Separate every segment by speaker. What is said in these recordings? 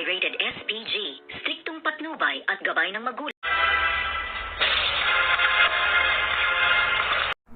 Speaker 1: ay rated SPG, striktong patnubay at gabay ng magulang.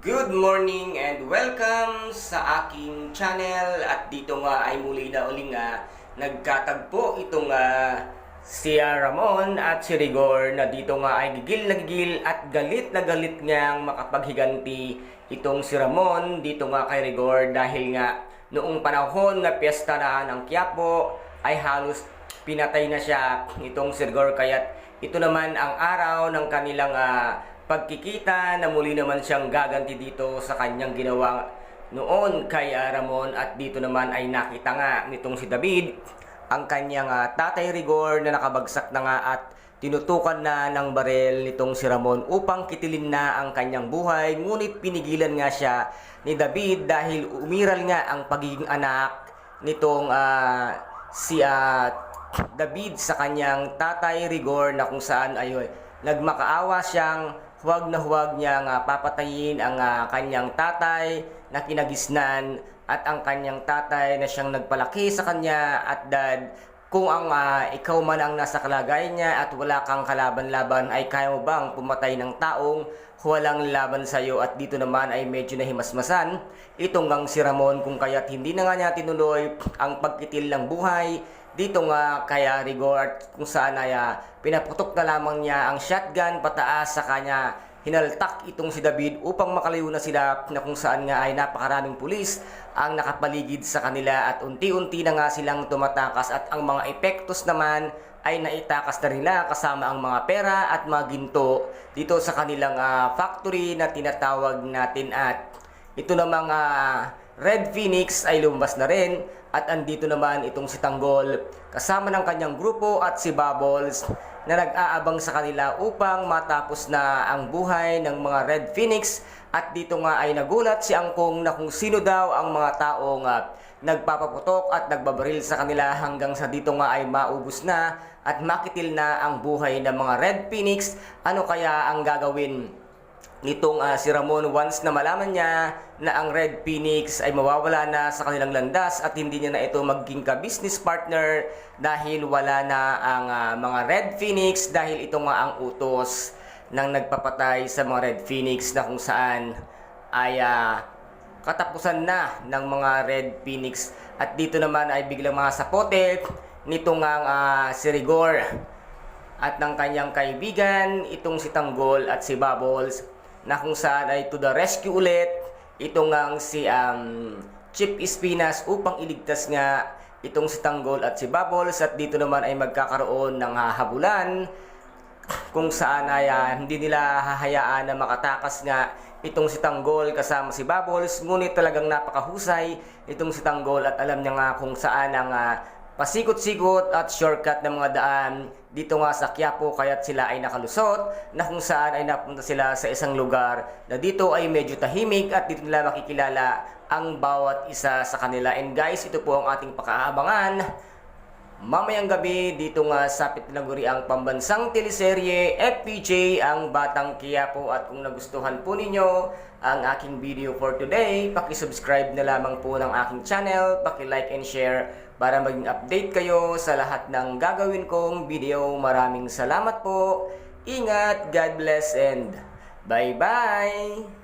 Speaker 2: Good morning and welcome sa aking channel at dito nga ay muli na uling nga nagkatagpo itong ah, si Ramon at si Rigor na dito nga ay gigil na gigil at galit na galit ngang makapaghiganti itong si Ramon dito nga kay Rigor dahil nga noong panahon na piyesta na ng Quiapo ay halos pinatay na siya itong si Rigor kaya't ito naman ang araw ng kanilang ah, pagkikita na muli naman siyang gaganti dito sa kanyang ginawa noon kay ah, Ramon. At dito naman ay nakita nga nitong si David ang kanyang ah, tatay Rigor na nakabagsak na nga at tinutukan na ng barel nitong si Ramon upang kitilin na ang kanyang buhay. Ngunit pinigilan nga siya ni David dahil umiral nga ang pagiging anak nitong ah, si ah, David sa kanyang tatay Rigor na kung saan ay nagmakaawa siyang huwag na huwag niyang ah, papatayin ang ah, kanyang tatay na kinagisnan at ang kanyang tatay na siyang nagpalaki sa kanya at dad kung ang ah, ikaw man ang nasa kalagayan niya at wala kang kalaban-laban ay kaya mo bang pumatay ng taong walang laban sa iyo at dito naman ay medyo nahimasmasan? Itong ang si Ramon kung kaya't hindi na nga niya tinuloy ang pagkitil ng buhay dito nga kaya Rigor at kung saan ay ah, pinaputok na lamang niya ang shotgun pataas sa kanya. Hinaltak itong si David upang makalayo na sila na kung saan nga ay napakaraming pulis ang nakapaligid sa kanila at unti-unti na nga silang tumatakas at ang mga epektos naman ay naitakas na nila kasama ang mga pera at mga ginto dito sa kanilang ah, factory na tinatawag natin at ito namang ah, Red Phoenix ay lumabas na rin at andito naman itong si Tanggol kasama ng kanyang grupo at si Bubbles na nag-aabang sa kanila upang matapos na ang buhay ng mga Red Phoenix. At dito nga ay nagulat si Angkong na kung sino daw ang mga taong ah, nagpapaputok at nagbabaril sa kanila hanggang sa dito nga ay maubos na at makitil na ang buhay ng mga Red Phoenix. Ano kaya ang gagawin nitong ah, si Ramon once na malaman niya na ang Red Phoenix ay mawawala na sa kanilang landas at hindi niya na ito maging ka-business partner dahil wala na ang ah, mga Red Phoenix dahil ito nga ang utos ng nagpapatay sa mga Red Phoenix na kung saan ay ah, katapusan na ng mga Red Phoenix. At dito naman ay biglang mga sapote nito nga ah, si Rigor at ng kanyang kaibigan, itong si Tanggol at si Bubbles, na kung saan ay to the rescue ulit, itong ang si um, Chip Espinas upang iligtas nga itong si Tanggol at si Bubbles. At dito naman ay magkakaroon ng hahabulan kung saan ay ah, hindi nila hahayaan na makatakas nga itong si Tanggol kasama si Bubbles. Ngunit talagang napakahusay itong si Tanggol at alam niya nga kung saan ang ah, pasikot-sikot at shortcut ng mga daan dito nga sa Quiapo kaya't sila ay nakalusot na kung saan ay napunta sila sa isang lugar na dito ay medyo tahimik at dito nila makikilala ang bawat isa sa kanila. And guys ito po ang ating pakaabangan. Mamayang gabi dito nga sa Pitnaguri ang pambansang teleserye FPJ ang Batang Quiapo. At kung nagustuhan po ninyo ang aking video for today, paki-subscribe na lamang po ng aking channel, paki-like and share para maging update kayo sa lahat ng gagawin kong video. Maraming salamat po. Ingat, God bless and bye-bye.